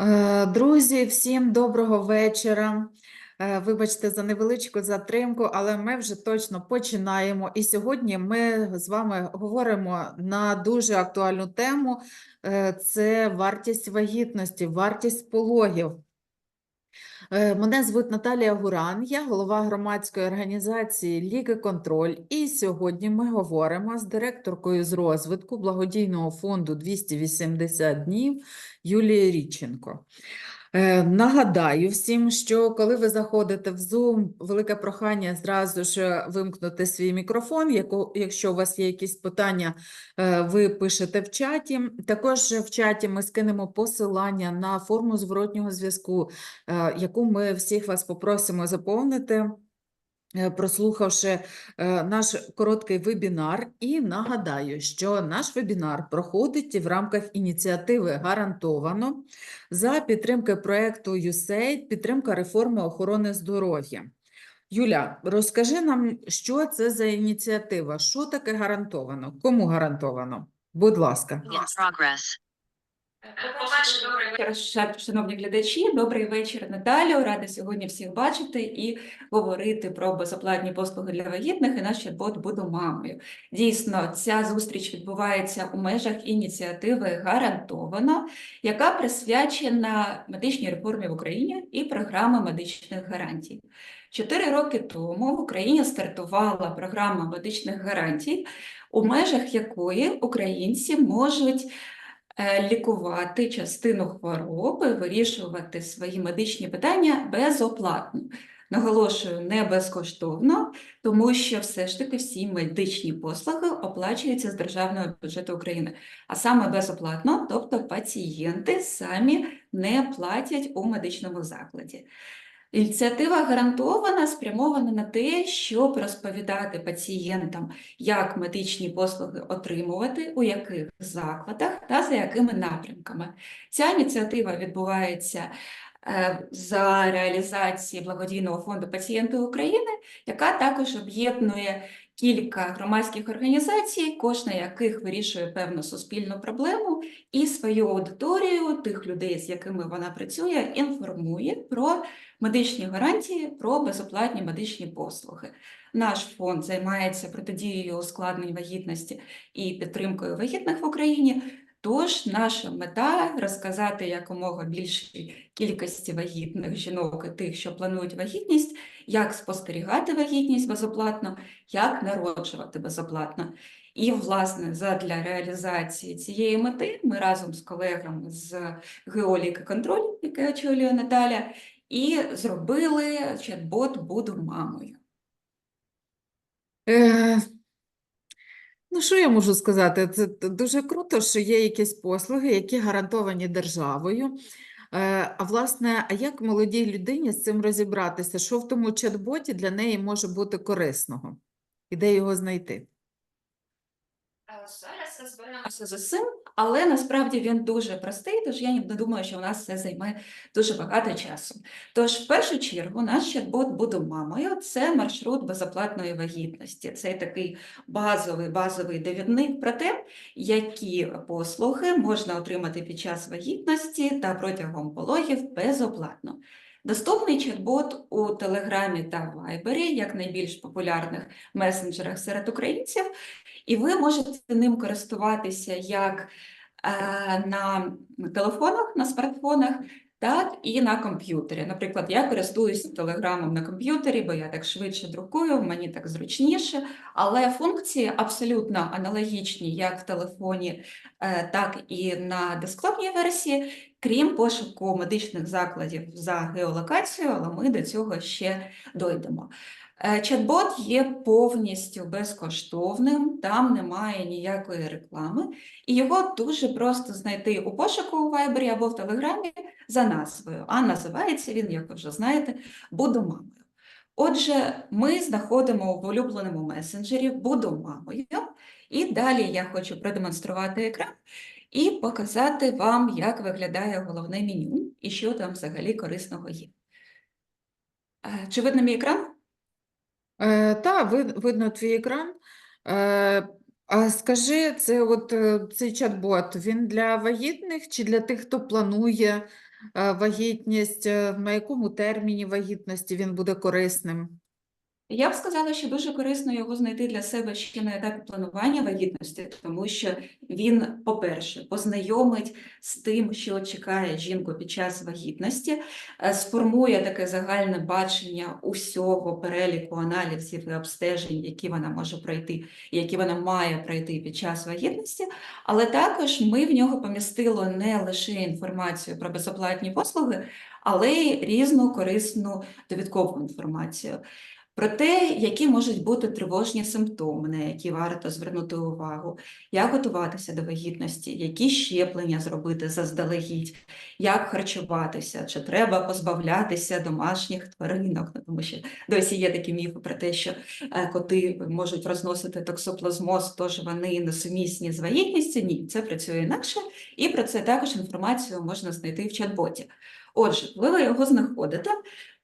Е, Друзі, всім доброго вечора. Е, Вибачте за невеличку затримку, але ми вже точно починаємо. І сьогодні ми з вами говоримо на дуже актуальну тему. Е, Це вартість вагітності, вартість пологів. Е, Мене звуть Наталія Гуран, я голова громадської організації Ліги Контроль. І сьогодні ми говоримо з директоркою з розвитку благодійного фонду 280 днів Юлією Річенко. Е, Нагадаю всім, що коли ви заходите в Zoom, велике прохання зразу ж вимкнути свій мікрофон. Якщо у вас є якісь питання, е, ви пишете в чаті. Також в чаті ми скинемо посилання на форму зворотнього зв'язку, е, яку ми всіх вас попросимо заповнити. Е, Прослухавши е, наш короткий вебінар, і нагадаю, що наш вебінар проходить в рамках ініціативи гарантовано за підтримки проекту USAID, підтримка реформи охорони здоров'я. Юля, розкажи нам, що це за ініціатива? Що таке гарантовано? Кому гарантовано? Будь ласка. In progress. По-перше, шановні глядачі. Добрий вечір, Наталю. Рада сьогодні всіх бачити і говорити про безоплатні послуги для вагітних і наш чат-бот «Буду мамою». Дійсно, ця зустріч відбувається у межах ініціативи «Гарантовано», яка присвячена медичній реформі в Україні і програми медичних гарантій. Чотири роки тому в Україні стартувала програма медичних гарантій, у межах якої українці можуть лікувати частину хвороби, вирішувати свої медичні питання безоплатно. Наголошую, не безкоштовно, тому що все ж таки всі медичні послуги оплачуються з державного бюджету України, а саме безоплатно, тобто пацієнти самі не платять у медичному закладі. Ініціатива гарантована, спрямована на те, щоб розповідати пацієнтам, як медичні послуги отримувати, у яких закладах та за якими напрямками. Ця ініціатива відбувається е, за реалізації благодійного фонду Пацієнти України, яка також об'єднує кілька громадських організацій, кожна яких вирішує певну суспільну проблему, і свою аудиторію, тих людей, з якими вона працює, інформує про медичні гарантії, про безоплатні медичні послуги. Наш фонд займається протидією ускладнень вагітності і підтримкою вагітних в Україні. Тож наша мета розказати якомога більшій кількості вагітних жінок і тих, що планують вагітність, як спостерігати вагітність безоплатно, як народжувати безоплатно. І, власне, задля реалізації цієї мети ми разом з колегами з Геоліки контроль, яке очолює Наталя, і зробили чат-бот Буду мамою. Е, ну, що я можу сказати? Це дуже круто, що є якісь послуги, які гарантовані державою. Е, а власне, а як молодій людині з цим розібратися? Що в тому чат-боті для неї може бути корисного? І де його знайти? Зараз розберемося з цим, але насправді він дуже простий, тож я не думаю, що у нас це займе дуже багато часу. Тож, в першу чергу, наш чат-бот «Буду мамою» – це маршрут безоплатної вагітності. Це такий базовий базовий довідник про те, які послуги можна отримати під час вагітності та протягом пологів безоплатно. Доступний чат-бот у Телеграмі та Вайбері, як найбільш популярних месенджерах серед українців, і ви можете ним користуватися як е, на телефонах, на смартфонах, так і на комп'ютері. Наприклад, я користуюся телеграмом на комп'ютері, бо я так швидше друкую, мені так зручніше, але функції абсолютно аналогічні як в телефоні, е, так і на десктопній версії, крім пошуку медичних закладів за геолокацією, але ми до цього ще дойдемо. Е, Чат-бот є повністю безкоштовним, там немає ніякої реклами, і його дуже просто знайти у пошуку у Viber або в Телеграмі за назвою. А називається він, як ви вже знаєте, Буду мамою. Отже, ми знаходимо в улюбленому месенджері Буду мамою, і далі я хочу продемонструвати екран і показати вам, як виглядає головне меню і що там взагалі корисного є. Е, Чи видно мій екран? Е, та, вид- видно твій екран. Е, А скажи, це от е, цей чат-бот, він для вагітних чи для тих, хто планує вагітність? На якому терміні вагітності він буде корисним? Я б сказала, що дуже корисно його знайти для себе ще на етапі планування вагітності, тому що він, по-перше, познайомить з тим, що чекає жінку під час вагітності, е, сформує таке загальне бачення усього переліку аналізів і обстежень, які вона може пройти, які вона має пройти під час вагітності. Але також ми в нього помістили не лише інформацію про безоплатні послуги, але й різну корисну довідкову інформацію про те, які можуть бути тривожні симптоми, на які варто звернути увагу, як готуватися до вагітності, які щеплення зробити заздалегідь, як харчуватися, чи треба позбавлятися домашніх тваринок, ну, тому що досі є такі міфи про те, що е, коти можуть розносити токсоплазмоз, тож вони несумісні з вагітністю. Ні, це працює інакше, і про це також інформацію можна знайти в чат-боті. Отже, коли ви його знаходите,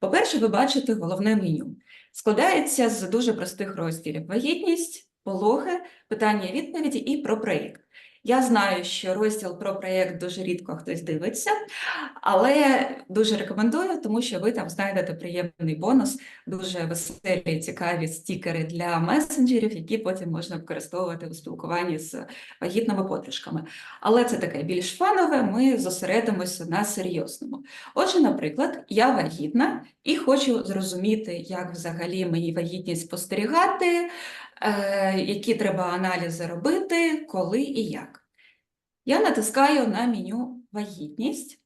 по-перше, ви бачите головне меню складається з дуже простих розділів: вагітність, пологи, питання відповіді і про проєкт. Я знаю, що розділ про проєкт дуже рідко хтось дивиться, але дуже рекомендую, тому що ви там знайдете приємний бонус, дуже веселі, цікаві стікери для месенджерів, які потім можна використовувати у спілкуванні з вагітними подружками. Але це таке більш фанове, ми зосередимося на серйозному. Отже, наприклад, я вагітна і хочу зрозуміти, як взагалі мені вагітність спостерігати, які треба аналізи робити, коли і як. Я натискаю на меню вагітність.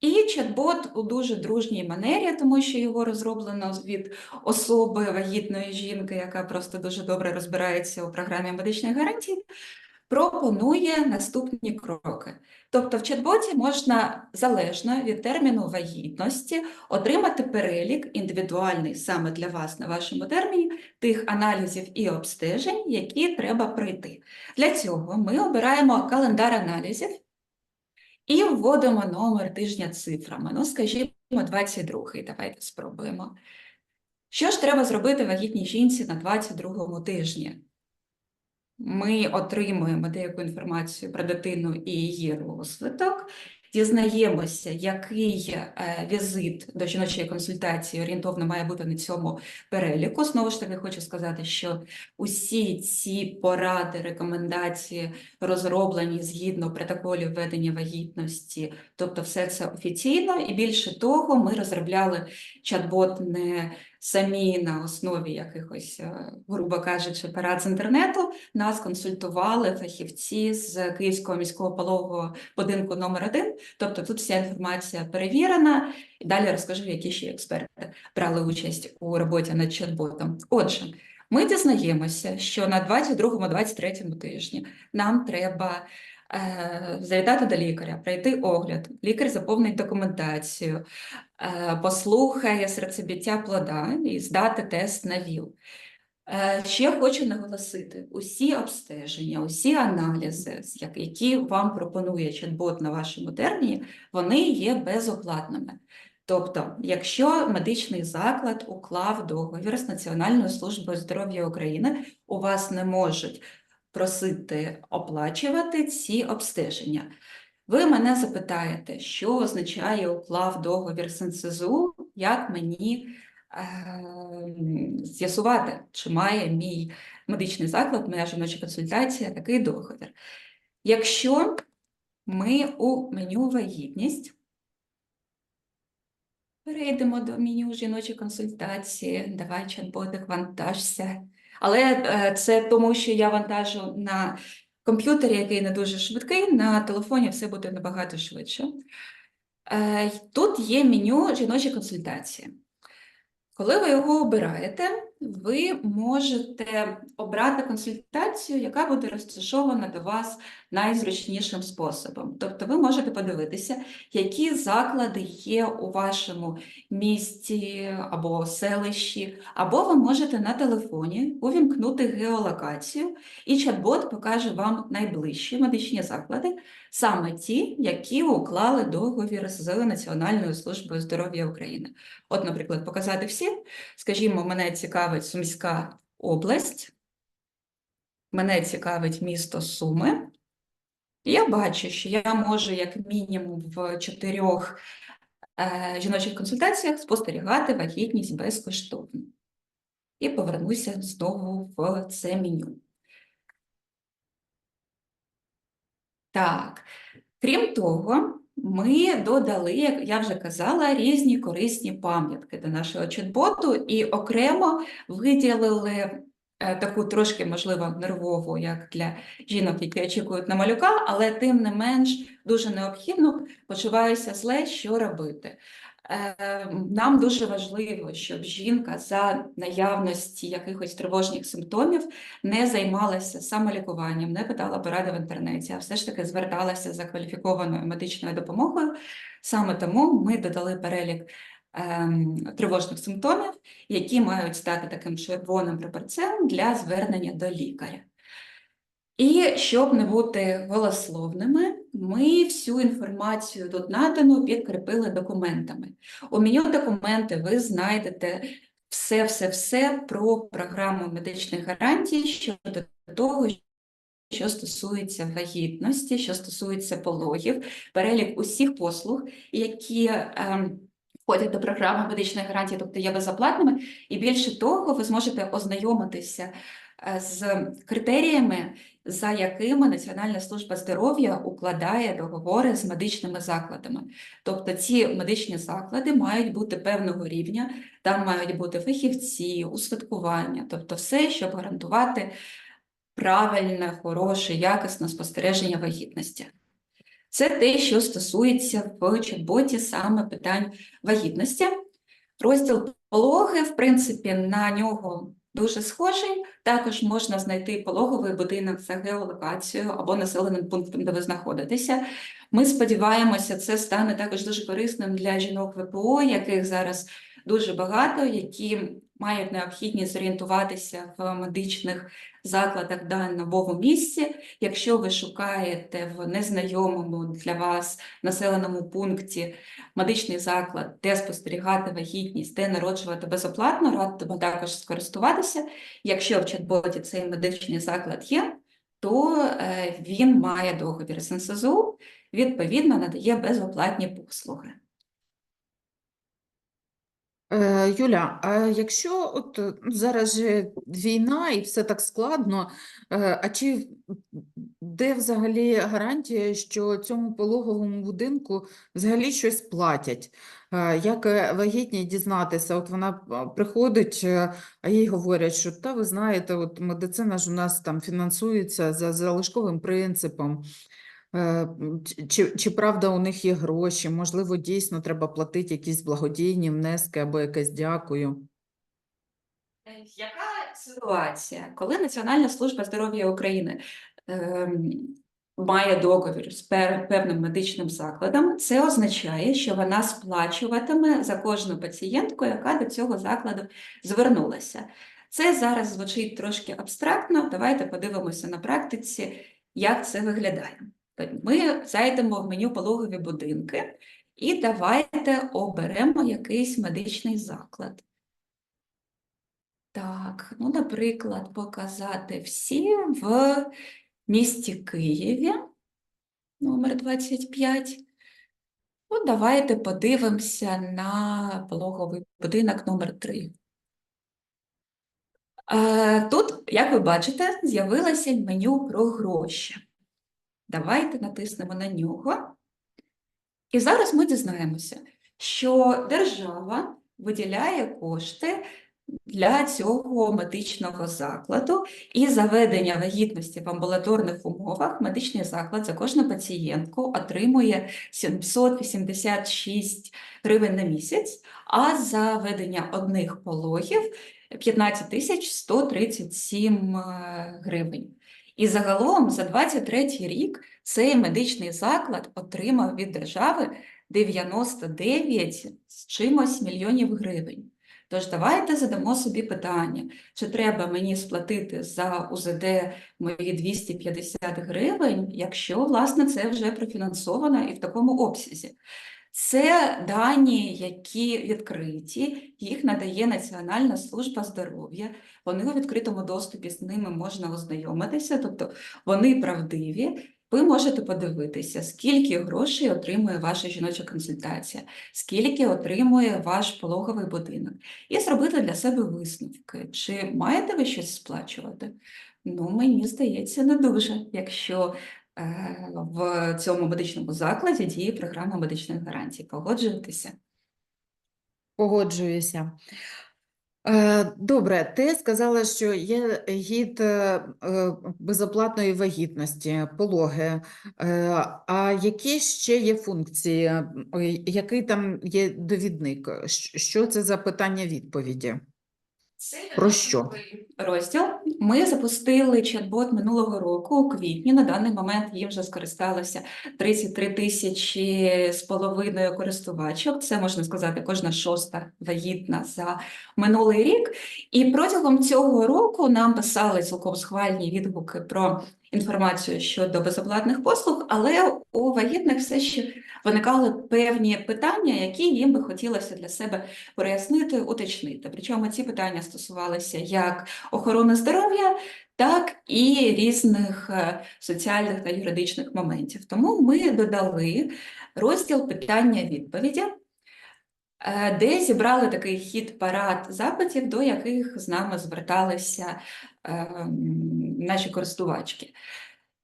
І чат-бот у дуже дружній манері, тому що його розроблено від особи вагітної жінки, яка просто дуже добре розбирається у програмі медичних гарантій, пропонує наступні кроки. Тобто в чат-боті можна залежно від терміну вагітності отримати перелік індивідуальний саме для вас на вашому терміні тих аналізів і обстежень, які треба пройти. Для цього ми обираємо календар аналізів і вводимо номер тижня цифрами. Ну, скажімо, 22-й. Давайте спробуємо. Що ж треба зробити вагітній жінці на 22-му тижні? Ми отримуємо деяку інформацію про дитину і її розвиток, дізнаємося, який е, візит до жіночої консультації орієнтовно має бути на цьому переліку. Знову ж таки, хочу сказати, що усі ці поради, рекомендації розроблені згідно протоколів ведення вагітності, тобто все це офіційно, і більше того, ми розробляли чат-бот не самі на основі якихось, е, грубо кажучи, парад з інтернету. Нас консультували фахівці з Київського міського пологового будинку номер 1 Тобто тут вся інформація перевірена. І далі розкажу, які ще експерти брали участь у роботі над чат-ботом. Отже, ми дізнаємося, що на 22-23 тижні нам треба завітати до лікаря, пройти огляд, лікар заповнить документацію, е, послухає серцебиття плода і здати тест на ВІЛ. Е, Ще хочу наголосити: усі обстеження, усі аналізи, які вам пропонує чат-бот на вашому терміні, вони є безоплатними. Тобто, якщо медичний заклад уклав договір з Національною службою здоров'я України, у вас не можуть просити оплачувати ці обстеження. Ви мене запитаєте, що означає уклав договір з НСЗУ, як мені ем, з'ясувати, чи має мій медичний заклад, моя жіноча консультація такий договір. Якщо ми у меню вагітність перейдемо до меню жіночі консультації, давай чат-ботик, вантажся. Але е, це тому, що я вантажу на комп'ютері, який не дуже швидкий, на телефоні все буде набагато швидше. Е, Тут є меню жіночі консультації. Коли ви його обираєте, ви можете обрати консультацію, яка буде розташована до вас найзручнішим способом. Тобто ви можете подивитися, які заклади є у вашому місті або селищі, або ви можете на телефоні увімкнути геолокацію, і чат-бот покаже вам найближчі медичні заклади, саме ті, які уклали договір з Національною службою здоров'я України. От, наприклад, показати всі. Скажімо, мене цікавить Сумська область. мене цікавить місто Суми. І Я бачу, що я можу як мінімум в чотирьох е, жіночих консультаціях спостерігати вагітність безкоштовно. І повернуся знову в це меню. Так, крім того, ми додали, як я вже казала, різні корисні пам'ятки до нашого чат-боту і окремо виділили е, таку трошки, можливо, нервову, як для жінок, які очікують на малюка, але тим не менш дуже необхідно почуваюся зле, що робити. Е, Нам дуже важливо, щоб жінка за наявності якихось тривожних симптомів не займалася самолікуванням, не питала поради в інтернеті, а все ж таки зверталася за кваліфікованою медичною допомогою. Саме тому ми додали перелік ем, тривожних симптомів, які мають стати таким червоним прапорцем для звернення до лікаря. І щоб не бути голословними, ми всю інформацію тут надану підкріпили документами. У меню документи ви знайдете все-все-все про програму медичних гарантій щодо того, що стосується вагітності, що стосується пологів, перелік усіх послуг, які ем, входять до програми медичних гарантій, тобто є безоплатними, і більше того, ви зможете ознайомитися е, з критеріями, за якими Національна служба здоров'я укладає договори з медичними закладами. Тобто ці медичні заклади мають бути певного рівня, там мають бути фахівці, устаткування, тобто все, щоб гарантувати правильне, хороше, якісне спостереження вагітності. Це те, що стосується в чат-боті саме питань вагітності. Розділ пологи, в принципі, на нього дуже схожий. Також можна знайти пологовий будинок за геолокацією або населеним пунктом, де ви знаходитеся. Ми сподіваємося, це стане також дуже корисним для жінок ВПО, яких зараз дуже багато, які мають необхідність зорієнтуватися в медичних закладах да, на новому місці. Якщо ви шукаєте в незнайомому для вас населеному пункті медичний заклад, де спостерігати вагітність, де народжувати безоплатно, радимо також скористуватися. Якщо в чат-боті цей медичний заклад є, то е, він має договір з НСЗУ, відповідно надає безоплатні послуги. Е, Юля, а якщо от е, зараз же війна і все так складно, е, а чи де взагалі гарантія, що цьому пологовому будинку взагалі щось платять? Як е, дізнатися? От вона приходить, а їй говорять, що та ви знаєте, от медицина ж у нас там фінансується за залишковим принципом. Е, Чи, чи правда у них є гроші? Можливо, дійсно треба платити якісь благодійні внески або якесь дякую. Е, Яка ситуація, коли Національна служба здоров'я України ем, має договір з певним медичним закладом, це означає, що вона сплачуватиме за кожну пацієнтку, яка до цього закладу звернулася. Це зараз звучить трошки абстрактно. Давайте подивимося на практиці, як це виглядає. Ми зайдемо в меню пологові будинки і давайте оберемо якийсь медичний заклад. Так, ну, наприклад, показати всі в місті Києві, номер 25. Ну, давайте подивимося на пологовий будинок номер 3. Е, Тут, як ви бачите, з'явилося меню про гроші. Давайте натиснемо на нього. І зараз ми дізнаємося, що держава виділяє кошти для цього медичного закладу і заведення вагітності в амбулаторних умовах медичний заклад за кожну пацієнтку отримує 786 гривень на місяць, а за ведення одних пологів 15 тисяч 137 е, гривень. І загалом за 23 рік цей медичний заклад отримав від держави 99 з чимось мільйонів гривень. Тож давайте задамо собі питання, чи треба мені сплатити за УЗД мої 250 гривень, якщо, власне, це вже профінансовано і в такому обсязі. Це дані, які відкриті, їх надає Національна служба здоров'я. Вони у відкритому доступі з ними можна ознайомитися, тобто вони правдиві. Ви можете подивитися, скільки грошей отримує ваша жіноча консультація, скільки отримує ваш пологовий будинок, і зробити для себе висновки. Чи маєте ви щось сплачувати? Ну, мені здається, не дуже, якщо в цьому медичному закладі діє програма медичних гарантій. Погоджуєтеся? Погоджуюся. Е, Добре, ти сказала, що є гід е, е, безоплатної вагітності, пологи. Е, А які ще є функції? Який там є довідник? Що це за питання-відповіді? Про що? Розділ. Ми запустили чат-бот минулого року у квітні. На даний момент їм вже скористалося 33 тисячі з половиною користувачок. Це можна сказати, кожна шоста вагітна за минулий рік. І протягом цього року нам писали цілком схвальні відгуки про інформацію щодо безоплатних послуг, але у вагітних все ще виникали певні питання, які їм би хотілося для себе прояснити, уточнити. Причому ці питання стосувалися як охорони здоров'я, так і різних е, соціальних та юридичних моментів. Тому ми додали розділ питання-відповіді, е, де зібрали такий хід парад запитів, до яких з нами зверталися ем, наші користувачки.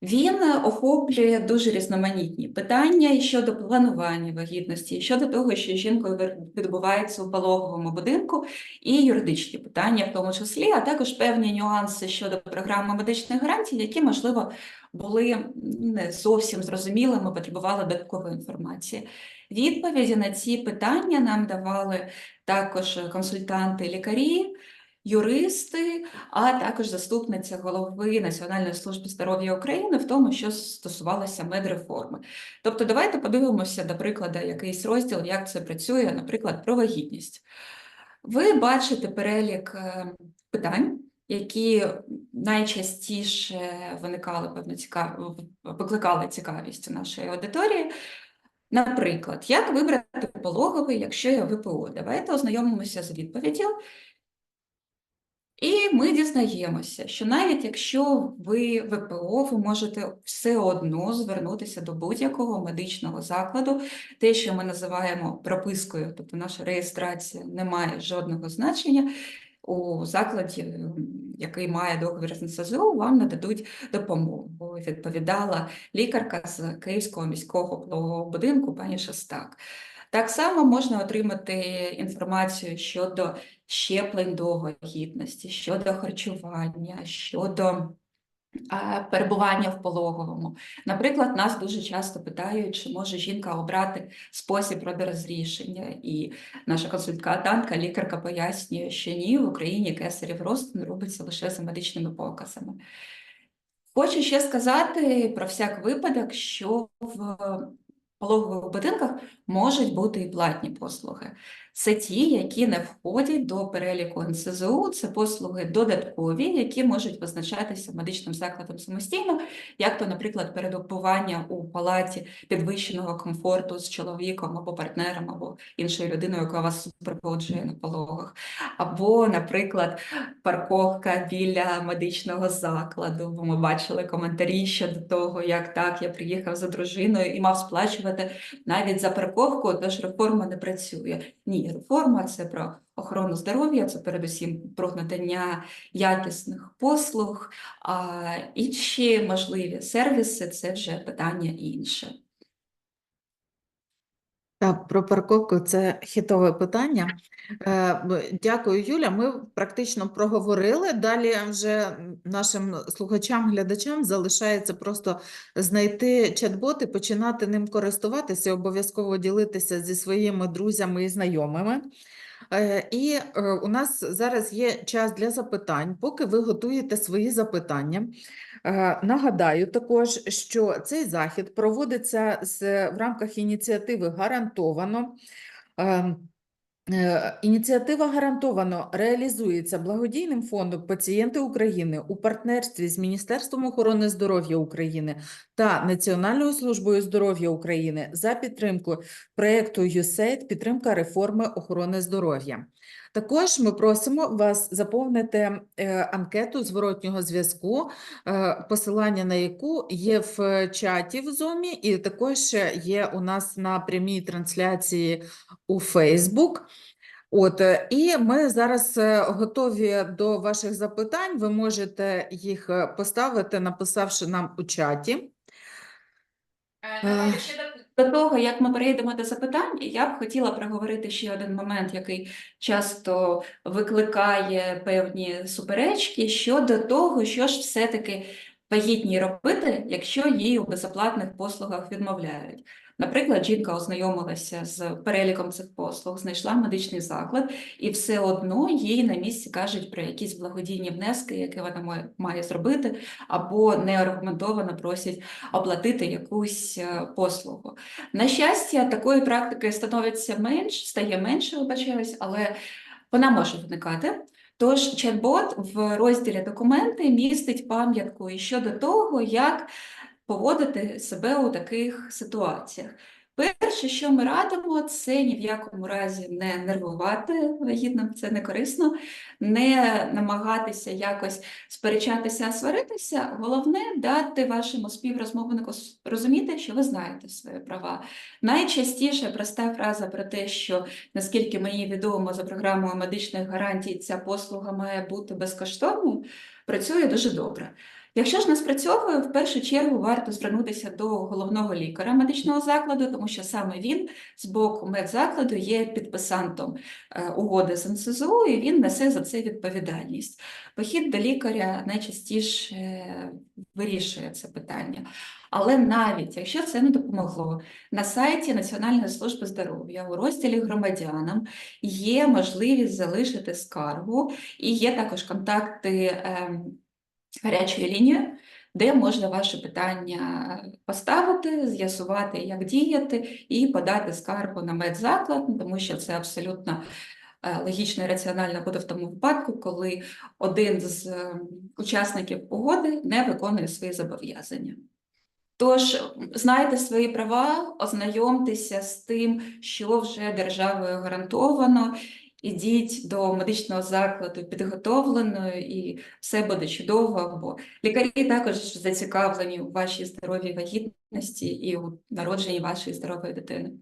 Він охоплює дуже різноманітні питання щодо планування вагітності, щодо того, що жінкою відбувається у пологовому будинку, і юридичні питання, в тому числі, а також певні нюанси щодо програми медичних гарантій, які, можливо, були не зовсім зрозумілими, потребували додаткової інформації. Відповіді на ці питання нам давали також консультанти лікарі, юристи, а також заступниця голови Національної служби здоров'я України в тому, що стосувалося медреформи. Тобто, давайте подивимося, до прикладу, якийсь розділ, як це працює, наприклад, про вагітність. Ви бачите перелік е, питань, які найчастіше виникали, певно, цікав... викликали цікавість у нашої аудиторії. Наприклад, як вибрати пологовий, якщо я ВПО? Давайте ознайомимося з відповіддю. І ми дізнаємося, що навіть якщо ви ВПО, ви можете все одно звернутися до будь-якого медичного закладу. Те, що ми називаємо пропискою, тобто наша реєстрація не має жодного значення. У закладі, який має договір з НСЗУ, вам нададуть допомогу. Відповідала лікарка з Київського міського пологового будинку пані Шестак. Так само можна отримати інформацію щодо щеплень до гідності, щодо харчування, щодо перебування в пологовому. Наприклад, нас дуже часто питають, чи може жінка обрати спосіб родорозрішення, і наша консультантка, лікарка пояснює, що ні, в Україні кесарів розтин робиться лише за медичними показами. Хочу ще сказати про всяк випадок, що в пологових будинках можуть бути і платні послуги. Це ті, які не входять до переліку НСЗУ, це послуги додаткові, які можуть визначатися медичним закладом самостійно, як то, наприклад, передопування у палаті підвищеного комфорту з чоловіком або партнером, або іншою людиною, яка вас супроводжує на пологах, або, наприклад, парковка біля медичного закладу. Бо ми бачили коментарі щодо того, як так, я приїхав за дружиною і мав сплачувати навіть за парковку, тож реформа не працює. Ні, реформа це про охорону здоров'я, це передусім про надання якісних послуг, а інші можливі сервіси це вже питання інше. Так, про парковку це хітове питання. Е, Дякую, Юля. Ми практично проговорили. Далі вже нашим слухачам, глядачам залишається просто знайти чат-бот і починати ним користуватися, обов'язково ділитися зі своїми друзями і знайомими. Е, І е, у нас зараз є час для запитань. Поки ви готуєте свої запитання, е, нагадаю також, що цей захід проводиться в рамках ініціативи «Гарантовано». Е, Ініціатива гарантовано реалізується благодійним фондом «Пацієнти України» у партнерстві з Міністерством охорони здоров'я України та Національною службою здоров'я України за підтримку проєкту USAID «Підтримка реформи охорони здоров'я». Також ми просимо вас заповнити е, анкету зворотнього зв'язку, е, посилання на яку є в чаті в Zoom і також є у нас на прямій трансляції у Facebook. От, е, і ми зараз готові до ваших запитань. Ви можете їх поставити, написавши нам у чаті. Наталя, ще до- того, як ми перейдемо до запитань, я б хотіла проговорити ще один момент, який часто викликає певні суперечки щодо того, що ж все-таки вагітні робити, якщо їй у безоплатних послугах відмовляють. Наприклад, жінка ознайомилася з переліком цих послуг, знайшла медичний заклад, і все одно їй на місці кажуть про якісь благодійні внески, які вона має, зробити, або неаргументовано просять оплатити якусь е, послугу. На щастя, такої практики становиться менш, стає менше, вибачаюсь, але вона може виникати. Тож чат-бот в розділі документи містить пам'ятку щодо того, як поводити себе у таких ситуаціях. Перше, що ми радимо, це ні в якому разі не нервувати вагітним, це не корисно, не намагатися якось сперечатися, сваритися. Головне дати вашому співрозмовнику розуміти, що ви знаєте свої права. Найчастіше проста фраза про те, що наскільки мені відомо за програмою медичних гарантій, ця послуга має бути безкоштовною, працює дуже добре. Якщо ж не спрацьовує, в першу чергу варто звернутися до головного лікаря медичного закладу, тому що саме він з боку медзакладу є підписантом е, угоди з НСЗУ, і він несе за це відповідальність. Похід до лікаря найчастіше е, вирішує це питання. Але навіть якщо це не допомогло, на сайті Національної служби здоров'я у розділі громадянам є можливість залишити скаргу, і є також контакти гарячої лінії, де можна ваше питання поставити, з'ясувати, як діяти, і подати скаргу на медзаклад, тому що це абсолютно е, логічно і раціонально буде в тому випадку, коли один з ем, учасників угоди не виконує свої зобов'язання. Тож знайте свої права, ознайомтеся з тим, що вже державою гарантовано. Ідіть до медичного закладу підготовленою, і все буде чудово, бо лікарі також зацікавлені у вашій здоровій вагітності і у народженні вашої здорової дитини.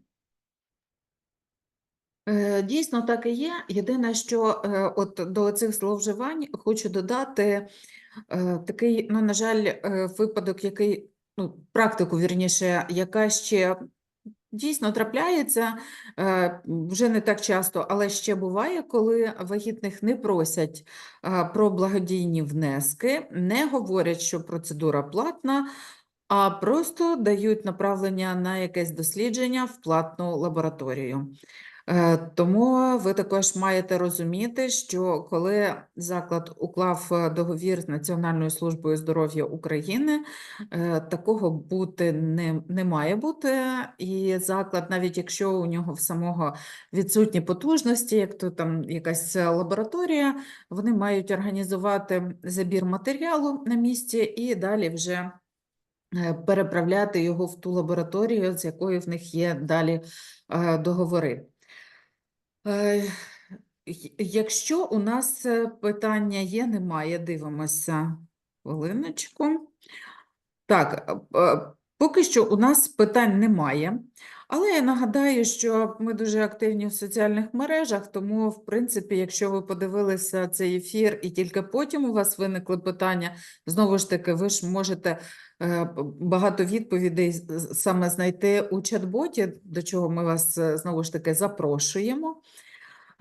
Е, Дійсно, так і є. Єдине, що е, от до цих зловживань хочу додати е, такий, ну, на жаль, випадок, який, ну, практику, вірніше, яка ще дійсно трапляється, е, вже не так часто, але ще буває, коли вагітних не просять е, про благодійні внески, не говорять, що процедура платна, а просто дають направлення на якесь дослідження в платну лабораторію. Е, Тому ви також маєте розуміти, що коли заклад уклав е, договір з Національною службою здоров'я України, е, такого бути не, не має бути. І заклад, навіть якщо у нього в самого відсутні потужності, як то там якась лабораторія, вони мають організувати забір матеріалу на місці і далі вже переправляти його в ту лабораторію, з якою в них є далі договори. Е, Якщо у нас е, питання є, немає, дивимося. Хвилиночку. Так, е, поки що у нас питань немає, але я нагадаю, що ми дуже активні в соціальних мережах, тому, в принципі, якщо ви подивилися цей ефір і тільки потім у вас виникли питання, знову ж таки, ви ж можете е, багато відповідей саме знайти у чат-боті, до чого ми вас е, знову ж таки запрошуємо.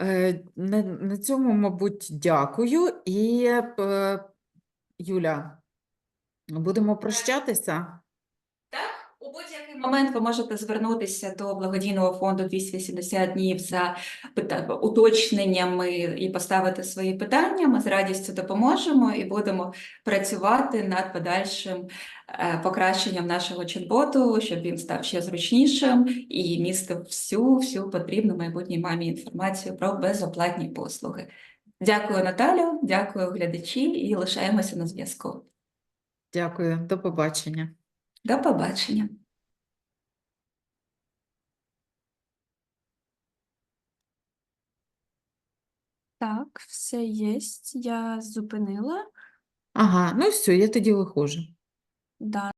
Е, На, цьому, мабуть, дякую. І, Юля, будемо прощатися. Момент ви можете звернутися до благодійного фонду 280 днів за уточненнями і поставити свої питання. Ми з радістю допоможемо і будемо працювати над подальшим е, покращенням нашого чат-боту, щоб він став ще зручнішим і містив всю всю потрібну майбутній мамі інформацію про безоплатні послуги. Дякую, Наталю, дякую, глядачі, і лишаємося на зв'язку. Дякую, до побачення. До побачення. Так, все є. Я зупинила. Ага, ну все, я тоді виходжу. Да,